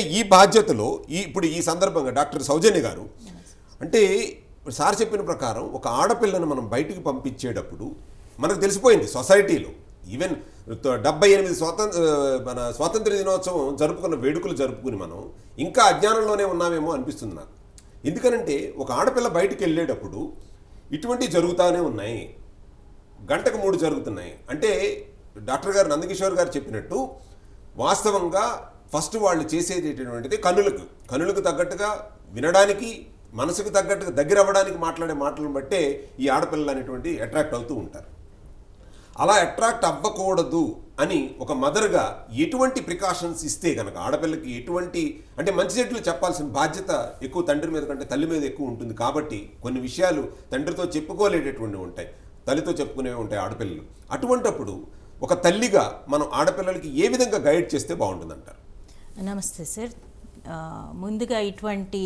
ఈ బాధ్యతలో ఈ ఇప్పుడు ఈ సందర్భంగా డాక్టర్ సౌజన్య గారు అంటే సార్ చెప్పిన ప్రకారం ఒక ఆడపిల్లను మనం బయటికి పంపించేటప్పుడు మనకు తెలిసిపోయింది సొసైటీలో. ఈవెన్ డెబ్బై ఎనిమిది స్వాతంత్ర మన స్వాతంత్ర దినోత్సవం జరుపుకున్న వేడుకలు జరుపుకుని మనం ఇంకా అజ్ఞానంలోనే ఉన్నామేమో అనిపిస్తుంది నాకు. ఎందుకనంటే ఒక ఆడపిల్ల బయటికి వెళ్ళేటప్పుడు ఇటువంటివి జరుగుతూనే ఉన్నాయి. గంటకు మూడు జరుగుతున్నాయి. అంటే డాక్టర్ గారు నందకిషోర్ గారు చెప్పినట్టు వాస్తవంగా ఫస్ట్ వాళ్ళు చేసేది ఏంటంటే కనులకు. కనులకు తగ్గట్టుగా వినడానికి మనసుకు తగ్గట్టుగా దగ్గర అవ్వడానికి మాట్లాడే మాటలను బట్టే ఈ ఆడపిల్లలు అనేటువంటి అట్రాక్ట్ అవుతూ ఉంటారు. అలా అట్రాక్ట్ అవ్వకూడదు అని ఒక మదర్గా ఎటువంటి ప్రికాషన్స్ ఇస్తే కనుక ఆడపిల్లకి ఎటువంటి అంటే మంచి చెట్లు చెప్పాల్సిన బాధ్యత ఎక్కువ తండ్రి మీద కంటే తల్లి మీద ఎక్కువ ఉంటుంది కాబట్టి కొన్ని విషయాలు తండ్రితో చెప్పుకోలేటటువంటివి ఉంటాయి. తల్లితో చెప్పుకునేవి ఉంటాయి ఆడపిల్లలు. అటువంటప్పుడు ఒక తల్లిగా మనం ఆడపిల్లలకి ఏ విధంగా గైడ్ చేస్తే బాగుంటుందంటారు? నమస్తే సార్. ముందుగా ఇటువంటి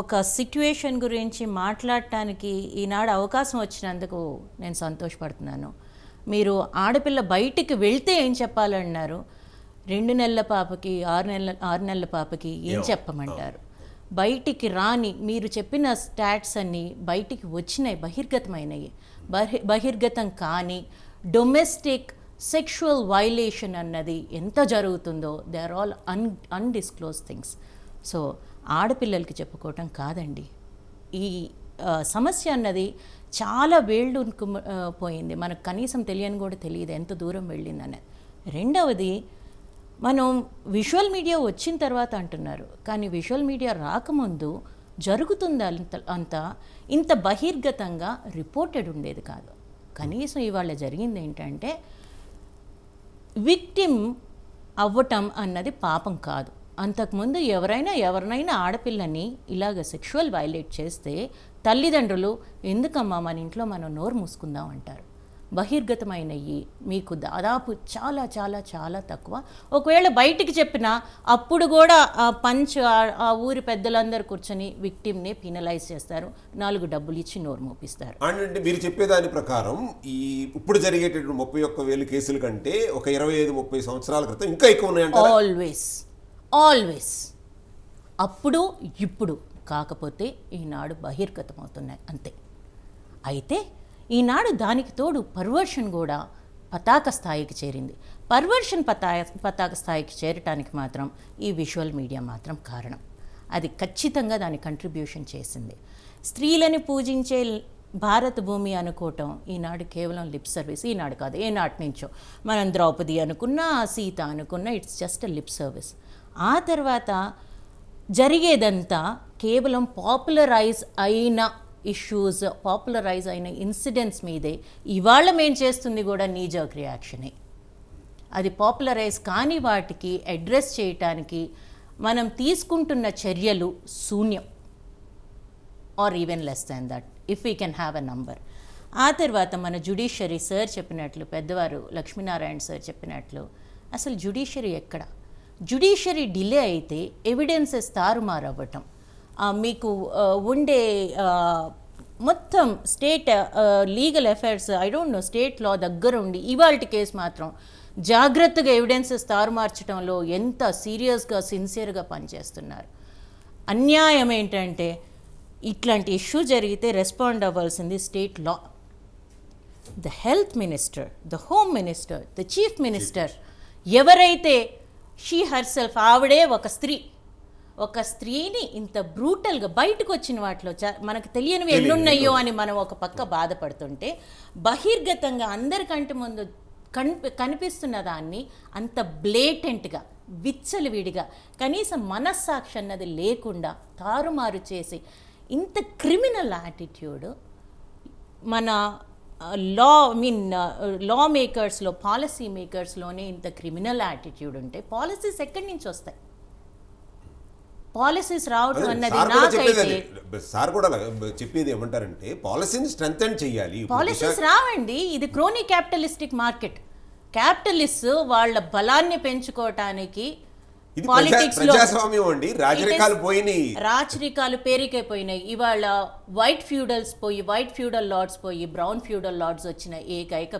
ఒక సిట్యుయేషన్ గురించి మాట్లాడటానికి ఈనాడు అవకాశం వచ్చినందుకు నేను సంతోషపడుతున్నాను. మీరు ఆడపిల్ల బయటికి వెళ్తే ఏం చెప్పాలన్నారు? రెండు నెలల పాపకి ఆరు నెలల ఆరు నెలల పాపకి ఏం చెప్పమంటారు? బయటికి రాని మీరు చెప్పిన స్టాట్స్ అన్నీ బయటికి వచ్చినాయి బహిర్గతమైనవి బహి బహిర్గతం కానీ డొమెస్టిక్ సెక్షువల్ వైలేషన్ అన్నది ఎంత జరుగుతుందో they are all un undisclosed things so ఆడపిల్లలకి చెప్పుకోవటం కాదండి. ఈ సమస్య అన్నది చాలా వేళ్ళు పోయింది. మనకు కనీసం తెలియని కూడా తెలియదు ఎంత దూరం వెళ్ళింది అనేది రెండవది మనం విజువల్ మీడియా వచ్చిన తర్వాత అంటున్నారు. కానీ విజువల్ మీడియా రాకముందు జరుగుతుంది అంత అంతా ఇంత బహిర్గతంగా రిపోర్టెడ్ ఉండేది కాదు. కనీసం ఇవాళ జరిగింది ఏంటంటే విక్టిమ్ అవ్వటం అన్నది పాపం కాదు. అంతకుముందు ఎవరైనా ఎవరినైనా ఆడపిల్లని ఇలాగ సెక్షువల్ వైలేట్ చేస్తే తల్లిదండ్రులు ఎందుకమ్మా మన ఇంట్లో మనం నోరు మూసుకుందాం అంటారు. బహిర్గతమైనవి మీకు దాదాపు చాలా చాలా చాలా తక్కువ. ఒకవేళ బయటికి చెప్పినా అప్పుడు కూడా ఆ పంచ్ ఆ- ఊరి పెద్దలందరూ కూర్చొని విక్టిమ్ని పినలైజ్ చేస్తారు. నాలుగు డబ్బులు ఇచ్చి నోరు మూపిస్తారు. అంటే మీరు చెప్పేదాని ప్రకారం ఈ ఇప్పుడు జరిగేటటువంటి ముప్పై ఒక్క వేలు కేసుల కంటే ఒక ఇరవై ఐదు ముప్పై సంవత్సరాల క్రితం ఇంకా ఎక్కువ ఉన్నాయంటారా? ఆల్వేస్ ఆల్వేస్ అప్పుడు ఇప్పుడు కాకపోతే ఈనాడు బహిర్గతమవుతున్నాయి. అంతే. అయితే ఈనాడు దానికి తోడు పర్వర్షన్ కూడా పతాక స్థాయికి చేరింది. పర్వర్షన్ పతా పతాక స్థాయికి చేరటానికి మాత్రం ఈ విజువల్ మీడియా మాత్రం కారణం. అది ఖచ్చితంగా దాని కంట్రిబ్యూషన్ చేసింది. స్త్రీలని పూజించే భారత భూమి అనుకోవటం ఈనాడు కేవలం లిప్ సర్వీస్ ఈనాడు కాదు ఏనాటి నుంచో. మనం ద్రౌపది అనుకున్నా సీత అనుకున్నా ఇట్స్ జస్ట్ లిప్ సర్వీస్ ఆ తర్వాత జరిగేదంతా కేవలం పాపులరైజ్ అయిన ఇష్యూస్ పాపులరైజ్ అయిన ఇన్సిడెంట్స్ మీదే ఇవాళ మేం చేస్తుంది కూడా నీజర్క్ రియాక్షనే అది పాపులరైజ్ కాని వాటికి అడ్రస్ చేయటానికి మనం తీసుకుంటున్న చర్యలు శూన్యం. Or even less than that if we can have a number ఆ తర్వాత మన జుడిషియరీ సార్ చెప్పినట్లు పెద్దవారు లక్ష్మీనారాయణ సార్ చెప్పినట్లు అసలు జుడిషియరీ ఎక్కడ? జుడిషియరీ డిలే అయితే ఎవిడెన్సెస్ తారుమారవ్వటం. మీకు ఉండే మొత్తం state legal affairs I don't know state law దగ్గర ఉండి ఇవాళ కేసు మాత్రం జాగ్రత్తగా ఎవిడెన్సెస్ తారుమార్చడంలో ఎంత సీరియస్గా సిన్సియర్గా పనిచేస్తున్నారు. అన్యాయం ఏంటంటే ఇట్లాంటి ఇష్యూ జరిగితే రెస్పాండ్ అవ్వాల్సింది state law the health minister the home minister the chief minister ఎవరైతే షీ హర్ సెల్ఫ్ ఆవిడే ఒక స్త్రీ. ఒక స్త్రీని ఇంత బ్రూటల్గా బయటకు వచ్చిన వాటిలో చ- మనకు తెలియనివి ఎన్నున్నాయో అని మనం ఒక పక్క బాధపడుతుంటే బహిర్గతంగా అందరికంటే ముందు కనిపి కనిపిస్తున్న దాన్ని అంత బ్లేటెంట్గా విచ్చలవిడిగా కనీసం మనస్సాక్షి అన్నది లేకుండా తారుమారు చేసి ఇంత క్రిమినల్ యాటిట్యూడ్ మన లా మీన్ లా మేకర్స్లో పాలసీ మేకర్స్లోనే ఇంత క్రిమినల్ యాటిట్యూడ్ ఉంటే పాలసీస్ ఎక్కడి నుంచి వస్తాయి? పాలసీస్ రావడం అన్నది సార్ కూడా చెప్పేది నాకైతే. సార్ కూడా చెప్పేది ఏమంటారంటే పాలసీని స్ట్రెంగ్ చేయాలి. పాలసీస్ రావండి. ఇది క్రోనీ క్యాపిటలిస్టిక్ మార్కెట్. క్యాపిటలిస్ట్ వాళ్ళ బలాన్ని పెంచుకోవటానికి ప్రజాస్వామ్యం అండి. రాజరికాలు పోయినాయి. రాచరికాలు పేరుకైపోయినాయి. ఇవాళ వైట్ ఫ్యూడల్స్ పోయి వైట్ ఫ్యూడల్ లార్డ్స్ పోయి బ్రౌన్ ఫ్యూడల్ లార్డ్స్ వచ్చిన ఏకైక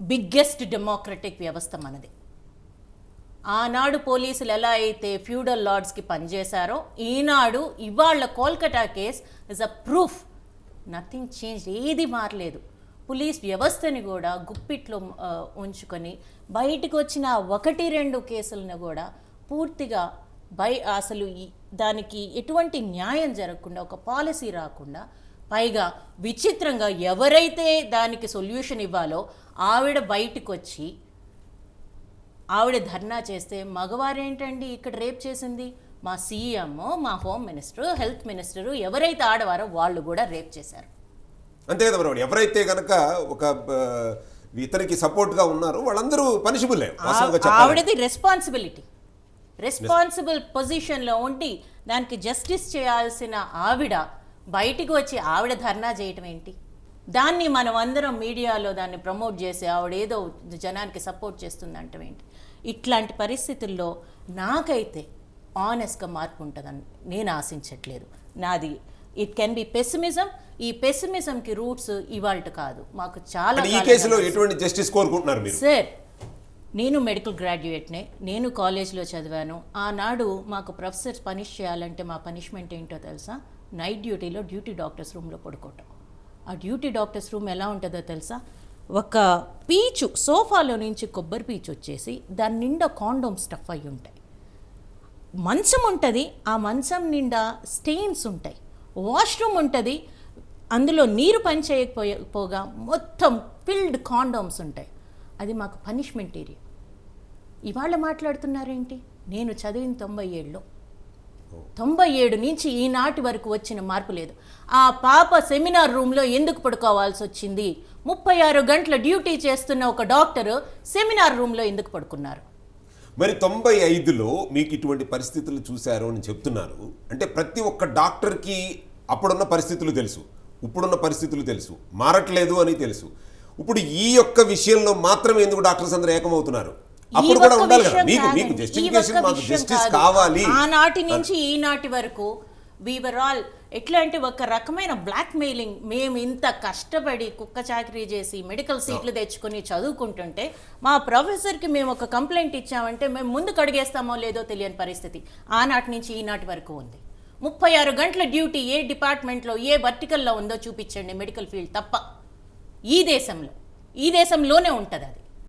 బిగ్గెస్ట్ డెమోక్రటిక్ వ్యవస్థ మనది. ఆనాడు పోలీసులు ఎలా అయితే ఫ్యూడల్ లార్డ్స్కి పనిచేశారో ఈనాడు ఇవాళ Kolkata case is a proof nothing change ఏది మారలేదు. పోలీస్ వ్యవస్థని కూడా గుప్పిట్లో ఉంచుకొని బయటకు వచ్చిన ఒకటి రెండు కేసులను కూడా పూర్తిగా బై అసలు ఈ- దానికి ఎటువంటి న్యాయం జరగకుండా ఒక పాలసీ రాకుండా పైగా విచిత్రంగా ఎవరైతే దానికి సొల్యూషన్ ఇవ్వాలో ఆవిడ బయటకు వచ్చి ఆవిడ ధర్నా చేస్తే మగవారేంటండి ఇక్కడ రేప్ చేసింది? మా సీఎం మా హోమ్ మినిస్టర్ హెల్త్ మినిస్టరు ఎవరైతే ఆడవారో వాళ్ళు కూడా రేప్ చేశారు. అంతే కదా మరి ఎవరైతే కనుక ఒక ఇతనికి సపోర్ట్గా ఉన్నారో వాళ్ళందరూ చెప్పాలి ఆవిడది రెస్పాన్సిబిలిటీ రెస్పాన్సిబుల్ పొజిషన్లో ఉండి దానికి జస్టిస్ చేయాల్సిన ఆవిడ బయటికి వచ్చి ఆవిడ ధర్నా చేయటం ఏంటి? దాన్ని మనం అందరం మీడియాలో దాన్ని ప్రమోట్ చేసి ఆవిడ ఏదో జనానికి సపోర్ట్ చేస్తుంది అంటాం ఏంటి? ఇట్లాంటి పరిస్థితుల్లో నాకైతే ఆనెస్ట్గా మార్పు ఉంటుందని నేను ఆశించట్లేదు. నాది ఇట్ కెన్ బి పెసిమిజం ఈ పెసిమిజంకి రూట్స్ ఇవాళ కాదు. మాకు చాలా ఈ కేసులో ఎటువంటి జస్టిస్ కోరుకుంటున్నారు మీరు? సార్ నేను మెడికల్ గ్రాడ్యుయేట్నే నేను కాలేజ్లో చదివాను. ఆనాడు మాకు ప్రొఫెసర్స్ పనిష్ చేయాలంటే మా పనిష్మెంట్ ఏంటో తెలుసా? నైట్ డ్యూటీలో డ్యూటీ డాక్టర్స్ రూమ్లో పడుకోవటం. ఆ డ్యూటీ డాక్టర్స్ రూమ్ ఎలా ఉంటుందో తెలుసా? ఒక పీచు సోఫాలో నుంచి కొబ్బరి పీచు వచ్చేసి దాని నిండా కాండోమ్ స్టఫ్ అయి ఉంటాయి. మంచం ఉంటుంది ఆ మంచం నిండా స్టెయిన్స్ ఉంటాయి. వాష్రూమ్ ఉంటుంది అందులో నీరు పని మొత్తం ఫిల్డ్ కాండోమ్స్ ఉంటాయి. అది మాకు పనిష్మెంట్ ఏరియా. ఇవాళ మాట్లాడుతున్నారేంటి? నేను చదివిన తొంభై ఏడులో తొంభై ఏడు నుంచి ఈనాటి వరకు వచ్చిన మార్పు లేదు. ఆ పాప సెమినార్ రూమ్లో ఎందుకు పడుకోవాల్సి వచ్చింది ముప్పై ఆరు గంటల డ్యూటీ చేస్తున్న ఒక డాక్టర్ సెమినార్ రూమ్లో ఎందుకు పడుకున్నారు? మరి తొంభై ఐదులో మీకు ఇటువంటి పరిస్థితులు చూశారు అని చెప్తున్నారు. అంటే ప్రతి ఒక్క డాక్టర్కి అప్పుడున్న పరిస్థితులు తెలుసు. ఇప్పుడున్న పరిస్థితులు తెలుసు. మారట్లేదు అని తెలుసు. ఇప్పుడు ఈ యొక్క విషయంలో మాత్రమే ఎందుకు డాక్టర్స్ అందరూ ఏకమవుతున్నారు? అప్పుడు కూడా ఉండాలి కదా. మీకు మీకు జస్టిఫికేషన్ మాకు జస్టిస్. కావాలి. ఆనాటి నుంచి ఈనాటి వరకు వీవర్ ఆల్ ఎట్లా అంటే ఒక రకమైన బ్లాక్ మెయిలింగ్ మేము ఇంత కష్టపడి కుక్క చాకరీ చేసి మెడికల్ సీట్లు తెచ్చుకొని చదువుకుంటుంటే మా ప్రొఫెసర్కి మేము ఒక కంప్లైంట్ ఇచ్చామంటే మేము ముందు కడిగేస్తామో లేదో తెలియని పరిస్థితి. ఆనాటి నుంచి ఈనాటి వరకు ఉంది. ముప్పై ఆరు గంటల డ్యూటీ ఏ డిపార్ట్మెంట్లో ఏ వర్టికల్లో ఉందో చూపించండి మెడికల్ ఫీల్డ్ తప్ప. ఈ దేశంలో ఈ దేశంలోనే ఉంటుంది అది.